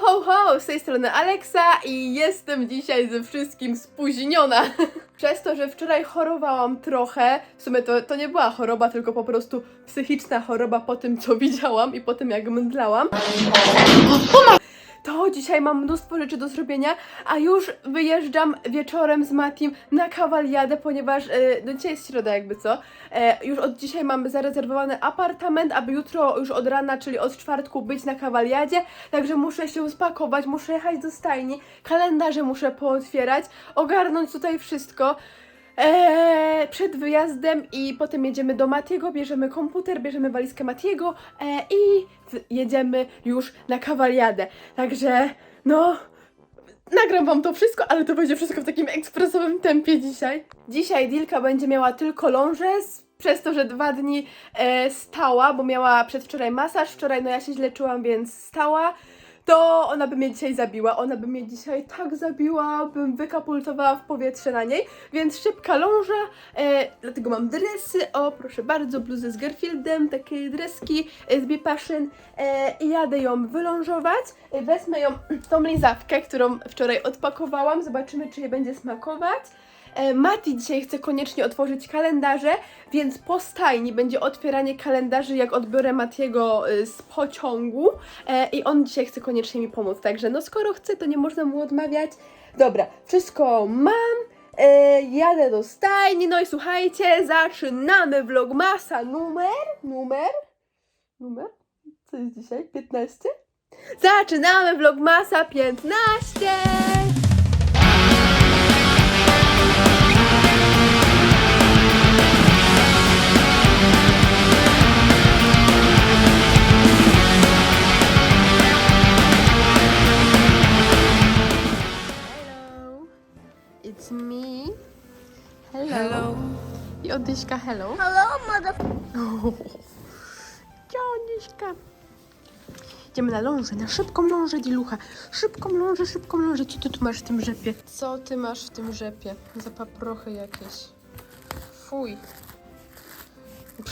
Ho, ho, ho! Z tej strony Aleksa i jestem dzisiaj ze wszystkim spóźniona. Przez to, że wczoraj chorowałam trochę, w sumie to, to nie była choroba, tylko po prostu psychiczna choroba po tym, co widziałam i po tym, jak mdlałam. To dzisiaj mam mnóstwo rzeczy do zrobienia, a już wyjeżdżam wieczorem z Matim na kawaliadę, ponieważ e, no dzisiaj jest środa jakby co. E, już od dzisiaj mam zarezerwowany apartament, aby jutro już od rana, czyli od czwartku być na kawaliadzie, także muszę się spakować, muszę jechać do stajni, kalendarze muszę pootwierać, ogarnąć tutaj wszystko. Eee, przed wyjazdem i potem jedziemy do Matiego, bierzemy komputer, bierzemy walizkę Matiego e, i jedziemy już na kawaliadę. Także, no, nagram wam to wszystko, ale to będzie wszystko w takim ekspresowym tempie dzisiaj. Dzisiaj Dilka będzie miała tylko lążę, s- przez to, że dwa dni e, stała, bo miała przedwczoraj masaż, wczoraj no ja się źle czułam, więc stała. To ona by mnie dzisiaj zabiła, ona by mnie dzisiaj tak zabiła, bym wykapultowała w powietrze na niej, więc szybka ląża, e, dlatego mam dresy, o proszę bardzo, bluzę z Garfieldem, takie dreski e, z Bipaszyn. E, i jadę ją wylążować, e, wezmę ją tą lizawkę, którą wczoraj odpakowałam, zobaczymy czy jej będzie smakować. E, Mati dzisiaj chce koniecznie otworzyć kalendarze, więc po stajni będzie otwieranie kalendarzy, jak odbiorę Matiego y, z pociągu e, i on dzisiaj chce koniecznie mi pomóc, także no skoro chce, to nie można mu odmawiać. Dobra, wszystko mam, e, jadę do stajni, no i słuchajcie, zaczynamy vlogmasa numer, numer, numer, co jest dzisiaj, 15? Zaczynamy vlogmasa 15! Odyśka, hello. Hello, mother. Cioniśka. Idziemy na lążę, na szybką lążę, Dilucha. Szybką lążę, szybką lążę. Co ty tu masz w tym rzepie? Co ty masz w tym rzepie? Za paprochy jakieś. Fuj.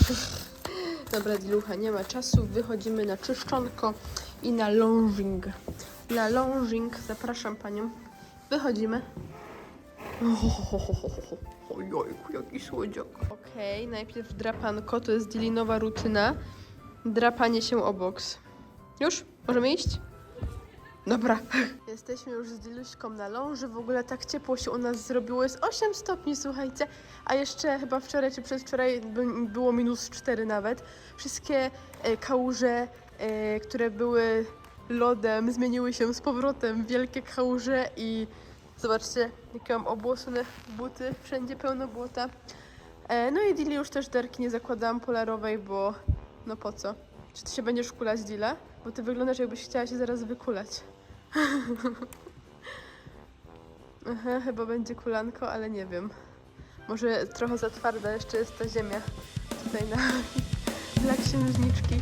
Dobra, Dilucha, nie ma czasu. Wychodzimy na czyszczonko i na longing. Na longing. Zapraszam panią. Wychodzimy. Ojojku, jaki słodziak. Okej, najpierw drapanko, to jest dilinowa rutyna. Drapanie się o boks. Już? Możemy iść? Dobra. Jesteśmy już z Diluśką na ląży. W ogóle tak ciepło się u nas zrobiło. Jest 8 stopni, słuchajcie. A jeszcze chyba wczoraj czy przedwczoraj by- było minus 4 nawet. Wszystkie e, kałuże, e, które były lodem, zmieniły się z powrotem w wielkie kałuże i zobaczcie, jakie mam obłosone buty. Wszędzie pełno błota. E, no i Dili już też derki nie zakładałam polarowej, bo no po co? Czy ty się będziesz kulać, Dila? Bo ty wyglądasz jakbyś chciała się zaraz wykulać. Aha, chyba będzie kulanko, ale nie wiem. Może trochę za twarda jeszcze jest ta ziemia tutaj na dla księżniczki.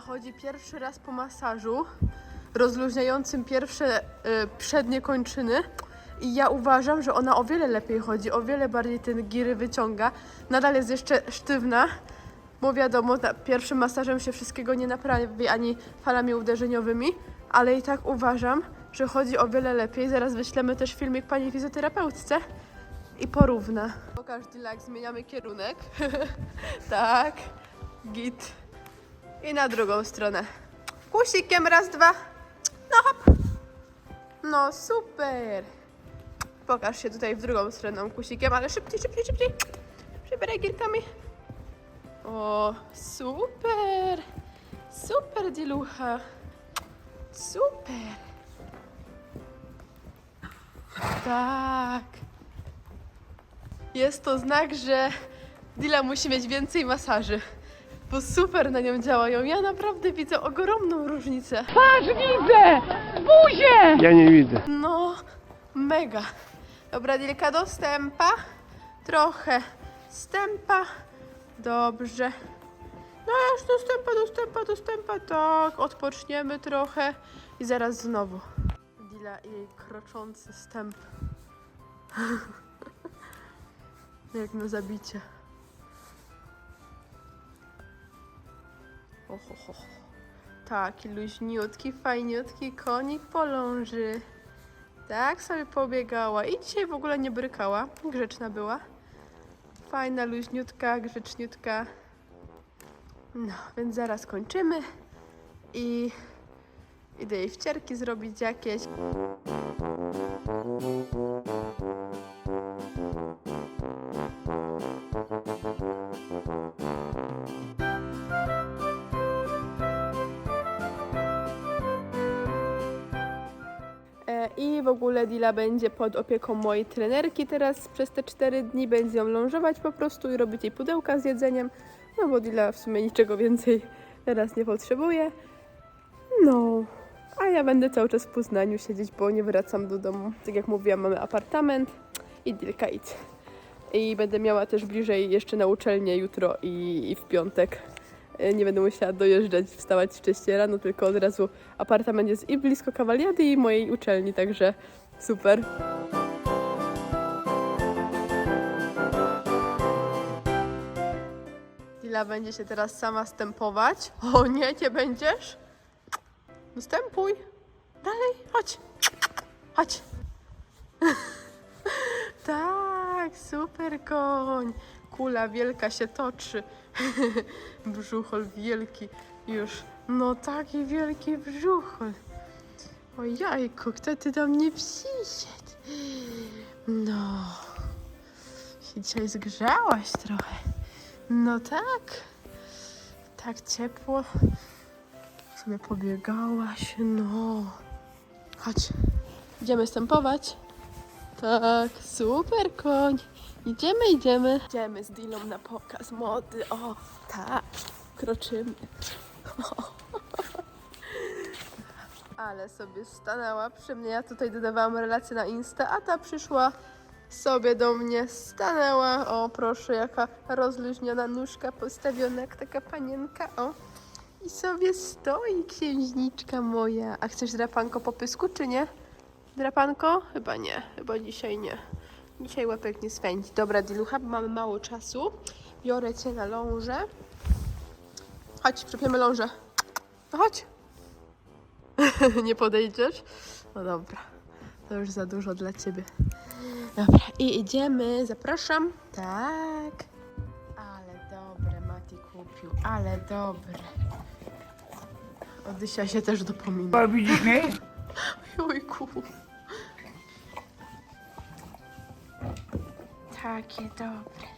Chodzi pierwszy raz po masażu rozluźniającym pierwsze y, przednie kończyny i ja uważam, że ona o wiele lepiej chodzi, o wiele bardziej ten giry wyciąga. Nadal jest jeszcze sztywna, bo wiadomo, pierwszym masażem się wszystkiego nie naprawi ani falami uderzeniowymi, ale i tak uważam, że chodzi o wiele lepiej. Zaraz wyślemy też filmik pani fizjoterapeutce i porówna. Pokaż Dila, jak zmieniamy kierunek. tak, git. I na drugą stronę. Kusikiem, raz, dwa. No hop. No super. Pokaż się tutaj w drugą stronę kusikiem, ale szybciej, szybciej, szybciej. Przybieraj gierkami. O, super. Super, Dilucha. Super. Tak. Jest to znak, że Dila musi mieć więcej masaży. Bo super na nią działają. Ja naprawdę widzę ogromną różnicę. Patrz, widzę! Buzię! Ja nie widzę. No, mega. Dobra, Dilka, do stępa. Trochę stępa. Dobrze. No już do stępa, do stępa, do stępa. Tak, odpoczniemy trochę i zaraz znowu. Dila i jej kroczący stęp. Jak na zabicie. Taki luźniutki, fajniutki konik poląży. Tak sobie pobiegała i dzisiaj w ogóle nie brykała. Grzeczna była. Fajna, luźniutka, grzeczniutka. No, więc zaraz kończymy i idę jej wcierki zrobić jakieś. Ogóle Dila będzie pod opieką mojej trenerki teraz przez te 4 dni. Będzie ją lążować po prostu i robić jej pudełka z jedzeniem. No bo Dila w sumie niczego więcej teraz nie potrzebuje. No, a ja będę cały czas w Poznaniu siedzieć, bo nie wracam do domu. Tak jak mówiłam, mamy apartament i Dilka idź. I będę miała też bliżej jeszcze na uczelnię jutro i, i w piątek. E, Nie będę musiała dojeżdżać, wstawać wcześniej rano, tylko od razu apartament jest i blisko kawaliady i mojej uczelni, także super. Dila będzie się teraz sama stępować. O nie, nie będziesz? No stępuj. Dalej, chodź. Chodź. tak, super koń. Kula wielka się toczy. Brzuchol wielki już. No taki wielki brzuchol. O jajku, kto ty do mnie przyszedł? No. Dzisiaj zgrzałaś trochę. No tak. Tak ciepło. Sobie pobiegałaś, no. Chodź. Idziemy stępować. Tak, super koń. Idziemy, idziemy. Idziemy z Dilą na pokaz mody. O, tak. Kroczymy. Ale sobie stanęła przy mnie. Ja tutaj dodawałam relację na Insta, a ta przyszła sobie do mnie, stanęła. O, proszę, jaka rozluźniona nóżka postawiona, jak taka panienka. O. I sobie stoi księżniczka moja. A chcesz drapanko po pysku, czy nie? Drapanko? Chyba nie. Chyba dzisiaj nie. Dzisiaj łapek nie swędzi. Dobra, Dilucha, bo mamy mało czasu. Biorę cię na lążę. Chodź, przypiemy lążę. No chodź. nie podejdziesz? No dobra. To już za dużo dla ciebie. Dobra, i idziemy. Zapraszam. Tak. Ale dobre Mati kupił. Ale dobre. Odysia się też dopomina. Widzisz mnie? Ojku. Takie dobre.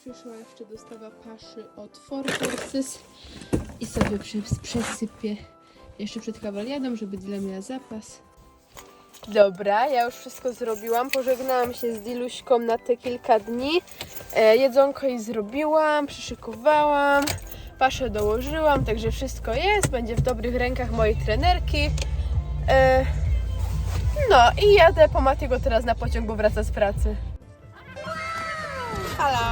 Przyszła jeszcze dostawa paszy od Four Horses i sobie przesypię jeszcze przed kawaliadą, żeby Dila miała zapas. Dobra, ja już wszystko zrobiłam. Pożegnałam się z Diluśką na te kilka dni. E, jedzonko jej zrobiłam, przyszykowałam, paszę dołożyłam, także wszystko jest. Będzie w dobrych rękach mojej trenerki. E, no i jadę po Matiego teraz na pociąg, bo wraca z pracy. Halo?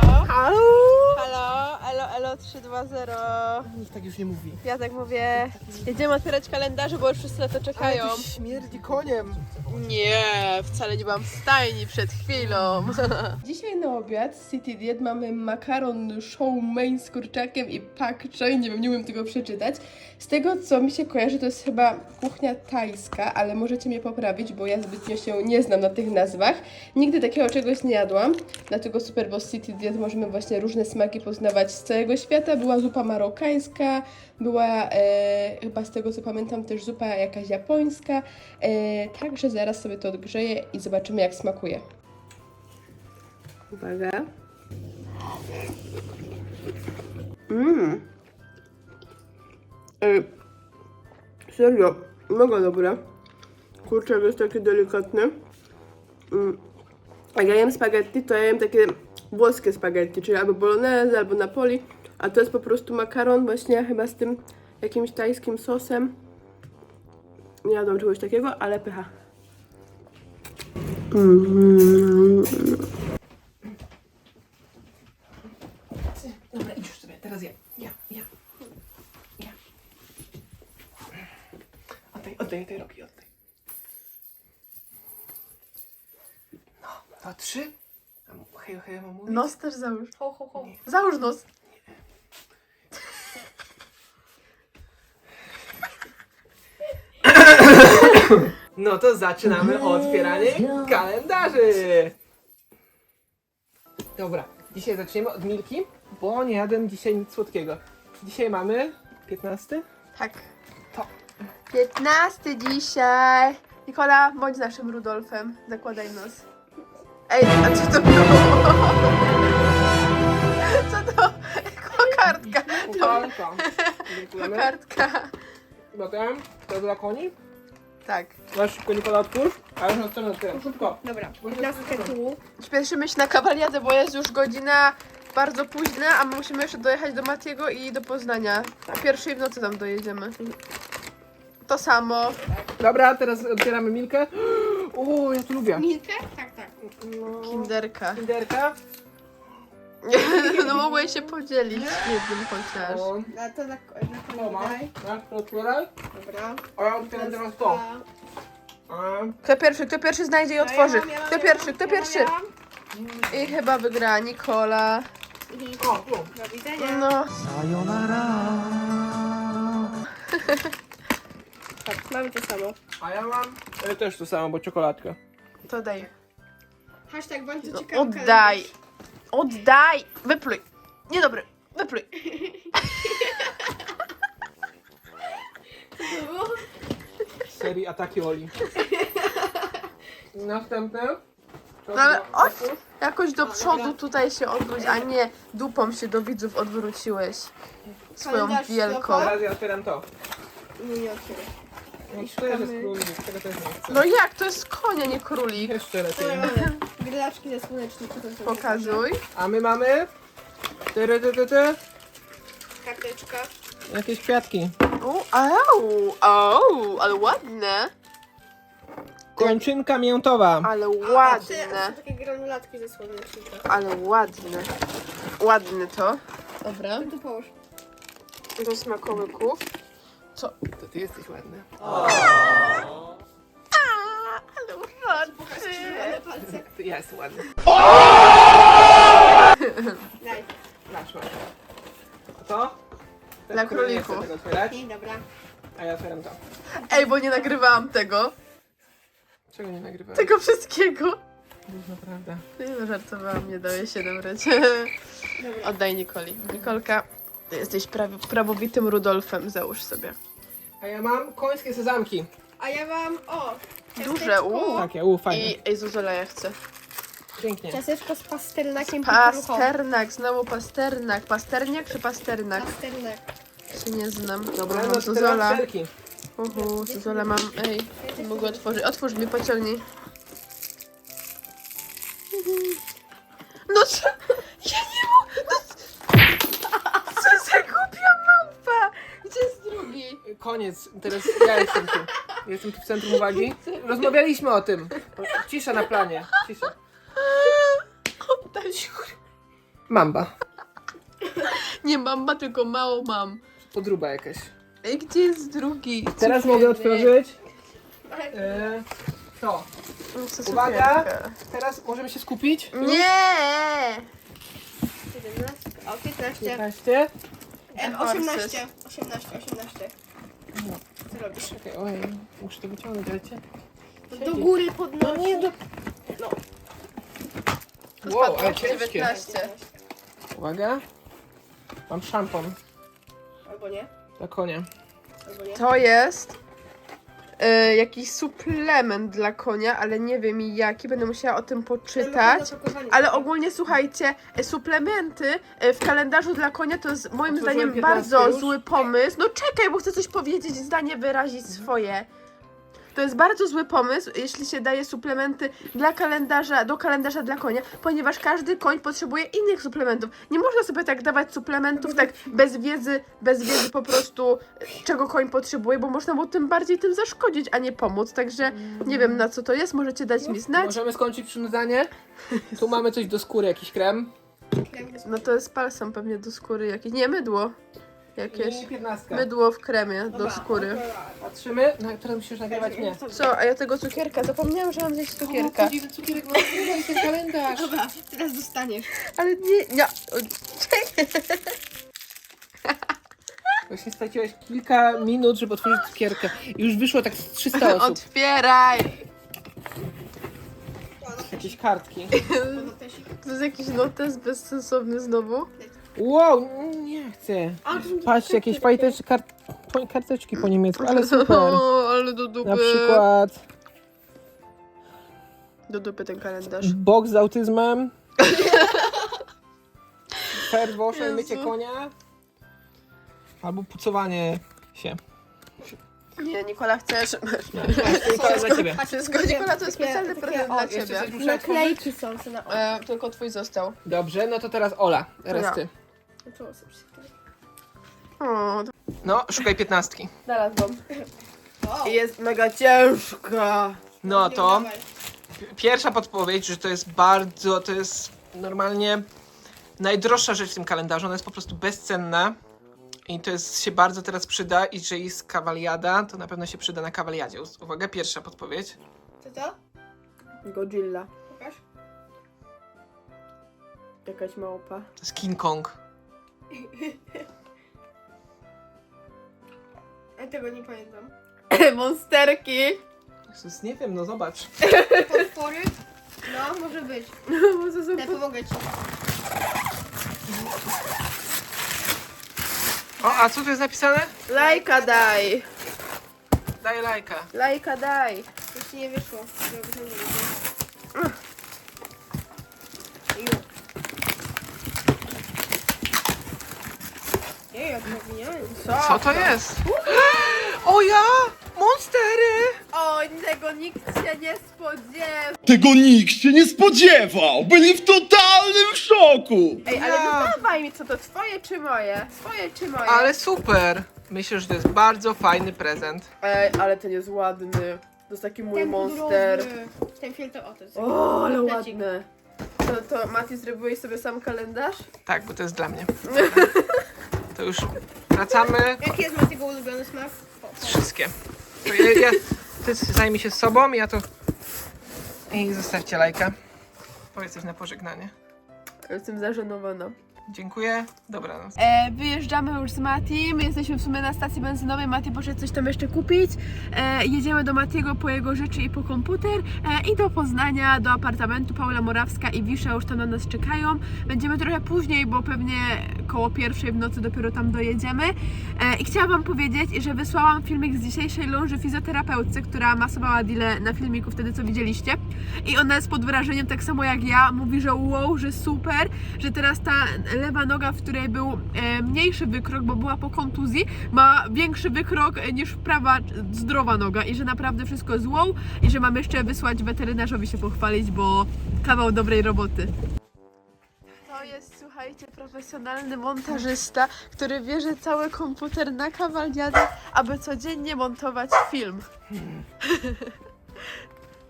Halo? Elo, elo 320. Nikt tak już nie mówi. Ja tak mówię, jedziemy otwierać kalendarze, bo już wszyscy na to czekają. Ale to śmierdzi koniem. Nie, wcale nie byłam w stajni przed chwilą. Dzisiaj na obiad z City Diet mamy makaron show mein z kurczakiem i pak choi, nie wiem, nie umiem tego przeczytać. Z tego, co mi się kojarzy, to jest chyba kuchnia tajska, ale możecie mnie poprawić, bo ja zbytnio się nie znam na tych nazwach. Nigdy takiego czegoś nie jadłam, dlatego super, bo z City Diet możemy właśnie różne smaki poznawać z całego świata. Była zupa marokańska, była e, chyba z tego, co pamiętam, też zupa jakaś japońska. E, także zaraz sobie to odgrzeję i zobaczymy, jak smakuje. Uwaga. Mmm. Serio, mega dobre. Kurczak jest taki delikatny. Mm. Jak ja jem spaghetti, to ja jem takie włoskie spaghetti, czyli albo bolognese, albo napoli, a to jest po prostu makaron właśnie chyba z tym jakimś tajskim sosem. Nie jadłam czegoś takiego, ale pycha. Mm. Dobra, idź już sobie, teraz ja. Ja, ja. Ja. Oddaj, oddaj tej rogi, oddaj. dwa, trzy. Hej, hej, mam mówić? Nos też załóż. Ho, ho, ho. Załóż nos. No to zaczynamy otwieranie kalendarzy. Dobra, dzisiaj zaczniemy od Milki, bo nie jadłem dzisiaj nic słodkiego. Dzisiaj mamy 15? Tak. To. 15 dzisiaj. Nikola, bądź naszym Rudolfem. Zakładaj nos. Ej, a co to było? Co to? Kokardka. Pucharka. Dziękujemy. Kokardka. Potem to dla koni. Tak. Masz szybko Nikola otwórz, a już na stronę otwieram. Szybko. Dobra, piętnastkę tu. Śpieszymy się na kawaliadę, bo jest już godzina bardzo późna, a my musimy jeszcze dojechać do Matiego i do Poznania. O pierwszej w nocy tam dojedziemy. To samo. Dobra, teraz otwieramy Milkę. O, ja to lubię. Milkę? Tak, tak. No, Kinderka. Kinderka. No mogłeś się podzielić jednym chociaż. O, A to na, na to ma. koniec daj. Masz, to otwieraj. Dobra. A ja otwieram teraz to. A, Kto pierwszy, kto pierwszy znajdzie i otworzy? Kto pierwszy, kto pierwszy? Ja mam, I chyba wygra Nikola. o, tu. Do widzenia. No. Tak, mamy to samo. A ja mam e, też to samo, bo czekoladkę. To daj. Hashtag bardzo No, ciekawy oddaj. Oddaj. Wypluj. Niedobry. Wypluj. serii Ataki Oli. Następny. No ale chodź, jakoś do przodu tutaj się odwróć, a nie dupą się do widzów odwróciłeś. Swoją Kalendarz wielką. Teraz ja otwieram to. Nie, nie otwieraj. No, I to jest królik, tego też nie chcę. No jak? To jest konia, nie królik. Jeszcze lepiej. Grylaczki to są Pokazuj. A my mamy... Tyry, ty, ty, ty. Karteczka. Jakieś kwiatki. O, au, au, ale ładne. Kończynka miętowa. Ale A, te, a ładne. takie granulatki ze słonecznika. Ale ładne. Ładne to. Dobra. Tu połóż. Do smakołyków. Co? To ty jesteś ładny. Ale palce. Jest ładny. Daj. Masz, masz. A to? Dla Który nie królików. chce tego otwierać, Nie, dobra. a ja otwieram to. Ej, bo nie nagrywałam tego. Czego nie nagrywałem? Tego wszystkiego. Gówno, prawda. Nie no, żartowałam, nie daję się dobrać. Dobra. Oddaj Nikoli. Nikolka, ty jesteś prawie, prawowitym Rudolfem, załóż sobie. A ja mam końskie sezamki. A ja mam, o, Duże, uuu. Takie, u, fajne. I ej, Zuzola, ja chcę. Pięknie. Ciasteczko z pasternakiem pokruchowym. Pasternak, znowu pasternak. Pasterniak czy pasternak? Pasternak. Się nie znam. Dobra, no to teraz Zuzola. Uhu, Zuzola mam. Ej, nie mogę otworzyć. Otwórz mi, pociągnij. No co? Ja nie mogę. No, co za głupia małpa? Gdzie jest drugi? Koniec, teraz ja jestem tu. Jestem tu w centrum uwagi. Rozmawialiśmy o tym. Cisza na planie. Cisza. Mamba. Nie mamba, tylko mało mam. Podruba jakaś. Ej, gdzie jest drugi? Teraz mogę otworzyć. E, to. No, Uwaga. Teraz możemy się skupić. Nie! 17, o 15, 15. e, 18, 18, 18. Co robisz? Czekaj, ojej, muszę to wyciągnąć, ale cię... Do góry podnosi. nie, do... No. Wow, ale ciężkie. 19. Uwaga. Mam szampon Albo nie, dla konia. albo nie. To jest y, jakiś suplement dla konia, ale nie wiem jaki, będę musiała o tym poczytać. Ale ogólnie słuchajcie, e, suplementy e, w kalendarzu dla konia to jest moim Otworzyłem zdaniem 15 bardzo już? zły pomysł. No czekaj, bo chcę coś powiedzieć, zdanie wyrazić swoje. To jest bardzo zły pomysł, jeśli się daje suplementy dla kalendarza, do kalendarza dla konia, ponieważ każdy koń potrzebuje innych suplementów. Nie można sobie tak dawać suplementów tak bez wiedzy, bez wiedzy po prostu e, czego koń potrzebuje, bo można mu tym bardziej tym zaszkodzić, a nie pomóc. Także nie wiem na co to jest, możecie dać mi znać. Możemy skończyć przynudzanie? Tu mamy coś do skóry, jakiś krem. No to jest palsam pewnie do skóry jakieś. Nie, mydło. Jakieś I mydło w kremie do skóry. Patrzymy. No, teraz musisz nagrywać mnie. Co, a ja tego cukierka, zapomniałam, że mam zjeść cukierka. O, cukierek, nagrywaj ten kalendarz. Dobra, teraz dostaniesz. Ale nie, nie. Właśnie straciłeś kilka minut, żeby otworzyć cukierkę. I już wyszło tak z 300 osób. Otwieraj! Jakieś kartki. To jest jakiś notes bezsensowny znowu. Wow, nie chcę. Patrzcie, jakieś fajteczki, kart, po- karteczki po niemiecku, ale super. O, ale do dupy. Na przykład Do dupy ten kalendarz. boks z autyzmem. Jezu. mycie konia. Albo pucowanie się. Nie, Nikola, chcesz. To dla ciebie. Wszystko, Nikola, to jest Takie- specjalny takie- prezent o, dla jeszcze ciebie. coś muszę otworzyć? Naklejki są co na. E, tylko twój został. Dobrze, no to teraz Ola. Teraz Ja. ty. No sobie przeczytaj. O, to No, szukaj piętnastki. znalazłam. Jest mega ciężka. No to pierwsza podpowiedź, że to jest bardzo, to jest normalnie najdroższa rzecz w tym kalendarzu. Ona jest po prostu bezcenna. I to jest, się bardzo teraz przyda. I że jest kawaliada, to na pewno się przyda na kawaliadzie. Uwaga, pierwsza podpowiedź. Co to? Godzilla. Pokaż. Jakaś małpa. To jest King Kong. Ja tego nie pamiętam. Monsterki. Jezus, nie wiem, no zobacz. Potwory? No, może być. Bo to są Ja pomogę ci. O, a co tu jest napisane? Lajka daj. Daj lajka. Lajka daj. Jeszcze nie wyszło. Dobrze, nie wyszło. Ju. Ej, jak nawiniałem. Co to jest? O ja! Monstery! O, tego nikt się nie spodziewał. Tego nikt się nie spodziewał! Byli w totalnym szoku! Ej, ale Ja. nie dawaj mi, co to twoje czy moje? Twoje czy moje? Ale super! Myślę, że to jest bardzo fajny prezent. Ej, ale ten jest ładny. To jest taki mój Ten monster. pudrowy. Ten filtr, o to jest. O, ale ładny. To, to Mati, zrobiłeś sobie sam kalendarz? Tak, bo to jest dla mnie. To już wracamy. Jaki jest Matiego ulubiony smak? Wszystkie. To ja, ja, ty zajmij się sobą, ja to... I zostawcie lajka. Powiedz coś na pożegnanie. Jestem zażenowana. Dziękuję. Dobranoc. E, wyjeżdżamy już z Matim, jesteśmy w sumie na stacji benzynowej, Mati poszedł coś tam jeszcze kupić. E, jedziemy do Matiego po jego rzeczy i po komputer e, i do Poznania, do apartamentu Paula Morawska i Wisza już tam na nas czekają. Będziemy trochę później, bo pewnie koło pierwszej w nocy dopiero tam dojedziemy. E, I chciałam Wam powiedzieć, że wysłałam filmik z dzisiejszej ląży fizjoterapeutce, która masowała Dile na filmiku wtedy, co widzieliście. I ona jest pod wrażeniem, tak samo jak ja, mówi, że wow, że super, że teraz ta lewa noga, w której był e, mniejszy wykrok, bo była po kontuzji, ma większy wykrok e, niż prawa zdrowa noga i że naprawdę wszystko jest wow i że mam jeszcze wysłać weterynarzowi się pochwalić, bo kawał dobrej roboty. To jest, słuchajcie, profesjonalny montażysta, który bierze cały komputer na kawaliadę, aby codziennie montować film.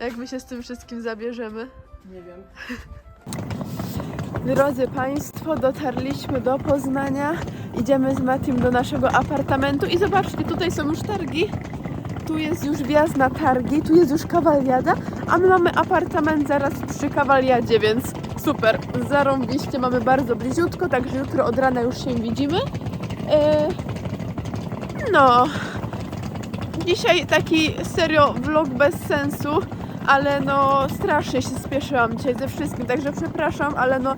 Jak my się z tym wszystkim zabierzemy? Nie wiem. Drodzy Państwo, dotarliśmy do Poznania. Idziemy z Matim do naszego apartamentu i zobaczcie, tutaj są już targi. Tu jest już wjazd na targi, tu jest już kawaliada, a my mamy apartament zaraz przy kawaliadzie, więc super, zarąbiście, mamy bardzo bliziutko, także jutro od rana już się widzimy. E, no, dzisiaj taki serio vlog bez sensu, ale no strasznie się spieszyłam dzisiaj ze wszystkim, także przepraszam, ale no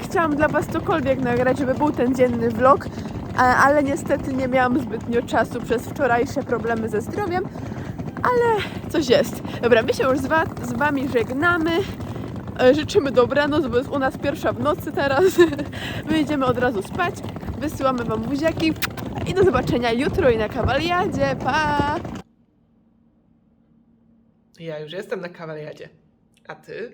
chciałam dla Was cokolwiek nagrać, żeby był ten dzienny vlog, ale niestety nie miałam zbytnio czasu przez wczorajsze problemy ze zdrowiem, ale coś jest. Dobra, my się już z, z Wami żegnamy. E, Życzymy dobranoc, bo jest u nas pierwsza w nocy teraz. My idziemy od razu spać. Wysyłamy Wam buziaki i do zobaczenia jutro i na kawaliadzie. Pa! Ja już jestem na kawaliadzie. A ty?